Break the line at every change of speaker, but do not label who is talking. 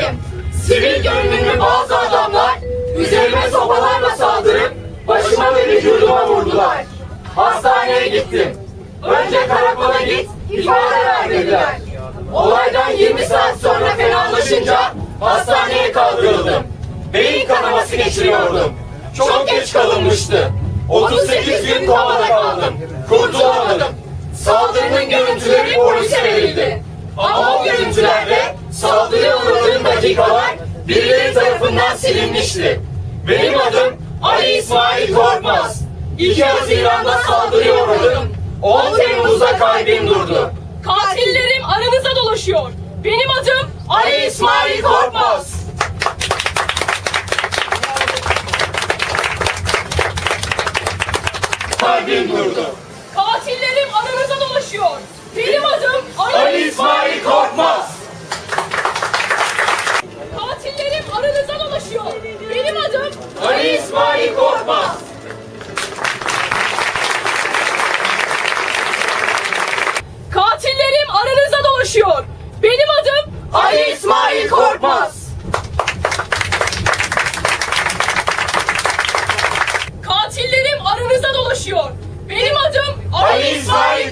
yaşındayım. Sivil görünümlü bazı adamlar üzerime sopalarla saldırıp başıma ve vücuduma vurdular. Hastaneye gittim. Önce karakola git, ifade ver dediler. Olaydan 20 saat sonra fenalaşınca hastaneye kaldırıldım. Beyin kanaması geçiriyordum. Çok geç kalınmıştı. 38 gün komada kaldım. Kurtulamadım. Dakikalar birileri tarafından silinmişti. Benim adım Ali İsmail Korkmaz. 2 Haziran'da saldırıya uğradım. 10 Temmuz'da kalbim durdu.
Katillerim aranıza dolaşıyor. Benim adım
Ali İsmail Korkmaz. Kalbim durdu.
Katillerim aranıza
Ali İsmail Korkmaz.
Katillerim aranıza dolaşıyor. Benim adım
Ali İsmail Korkmaz.
Katillerim aranıza dolaşıyor. Benim adım
Ali İsmail